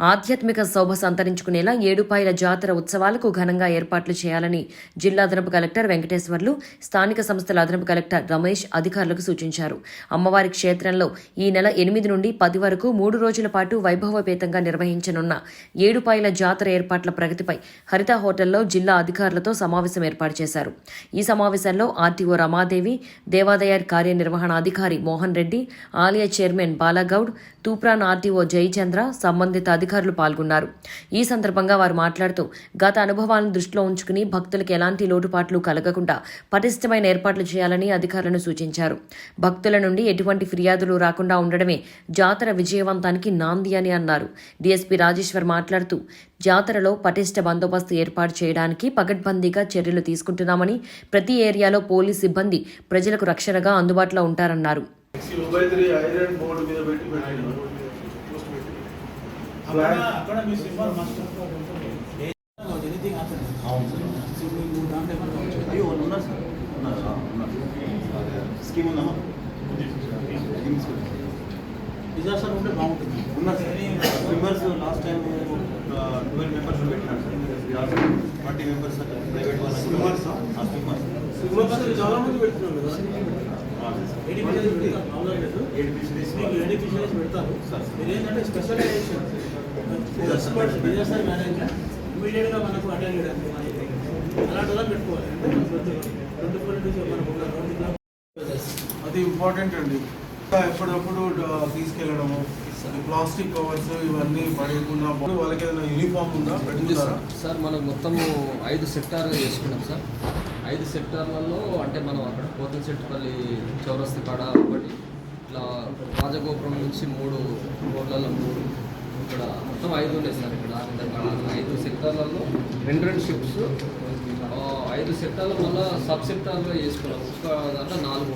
ఆధ్యాత్మిక శోభ సంతరించుకునేలా ఏడుపాయల జాతర ఉత్సవాలకు ఘనంగా ఏర్పాట్లు చేయాలని జిల్లా అదనపు కలెక్టర్ వెంకటేశ్వర్లు స్థానిక సంస్థల అదనపు కలెక్టర్ రమేష్ అధికారులకు సూచించారు. అమ్మవారి క్షేత్రంలో ఈ నెల ఎనిమిది నుండి పది వరకు మూడు రోజుల పాటు వైభవపేతంగా నిర్వహించనున్న ఏడుపాయల జాతర ఏర్పాట్ల ప్రగతిపై హరిత హోటల్లో జిల్లా అధికారులతో సమావేశం ఏర్పాటు చేశారు. ఈ సమావేశంలో ఆర్టీఓ రమాదేవి దేవాదాయ కార్యనిర్వహణాధికారి మోహన్ రెడ్డి ఆలయ చైర్మన్ బాలాగౌడ్ తూప్రాన్ ఆర్టీఓ జయచంద్ర సంబంధిత అధికారులు పాల్గొన్నారు. ఈ సందర్భంగా వారు మాట్లాడుతూ గత అనుభవాలను దృష్టిలో ఉంచుకుని భక్తులకు ఎలాంటి లోటుపాట్లు కలగకుండా పటిష్టమైన ఏర్పాట్లు చేయాలని అధికారులను సూచించారు. భక్తుల నుండి ఎటువంటి ఫిర్యాదులు రాకుండా ఉండడమే జాతర విజయవంతానికి నాంది అని అన్నారు. డీఎస్పీ రాజేశ్వర్ మాట్లాడుతూ జాతరలో పటిష్ట బందోబస్తు ఏర్పాటు చేయడానికి పగడ్బందీగా చర్యలు తీసుకుంటున్నామని ప్రతి ఏరియాలో పోలీస్ సిబ్బంది ప్రజలకు రక్షణగా అందుబాటులో ఉంటారన్నారు. స్కీమ్ ఉందమ్మా. డిజాస్టర్ ఉంటే బాగుంటుంది. ఉన్నారు sir. Members last time twelve members పెట్టినారు sir. Twenty members private Swimmers ఆ? స్విమ్మర్స్ సింహాసనం చాలా మంది పెడుతున్నారు కదా. పెడతారు మామూలుగా లేదు ఏడు ఫిషరీస్ మీకు ఏడీ ఫిషరీస్ పెడతారు సార్. మీరు ఏంటంటే స్పెషలైజేషన్ ఎక్స్పర్ట్స్ డిజాస్టర్ మేనేజ్మెంట్ ఇమీడియట్గా మనకు అటెండ్ చేయడానికి అలాంటి వాళ్ళని పెట్టుకోవాలి అంటే ట్వంటీ ఫోర్ ఇంటూ మనకు ఉన్న రెండు కిలోమీటర్స్ అది ఇంపార్టెంట్ అండి. ఎప్పుడప్పుడు తీసుకెళ్ళడము ప్లాస్టిక్ కవర్స్ ఇవన్నీ అప్పుడు వాళ్ళకి ఏదైనా యూనిఫామ్ ఉందా? సార్. మనకు మొత్తము ఐదు సెక్టార్లు చేసుకున్నాం సార్. ఐదు సెక్టార్లలో అంటే మనం అక్కడ పోతలచెట్టుపల్లి చౌరస్తి కాడ ఒకటి ఇట్లా రాజగోపురం నుంచి మూడు రోడ్లలో మూడు ఇక్కడ మొత్తం ఐదు ఉన్నాయి సార్ ఇక్కడ ఐదు సెక్టార్లలో రెండు రెండు షిప్స్ ఐదు సెక్టార్ల మళ్ళీ సబ్ సెక్టార్లో చేసుకున్నాం ఒక దాంట్లో నాలుగు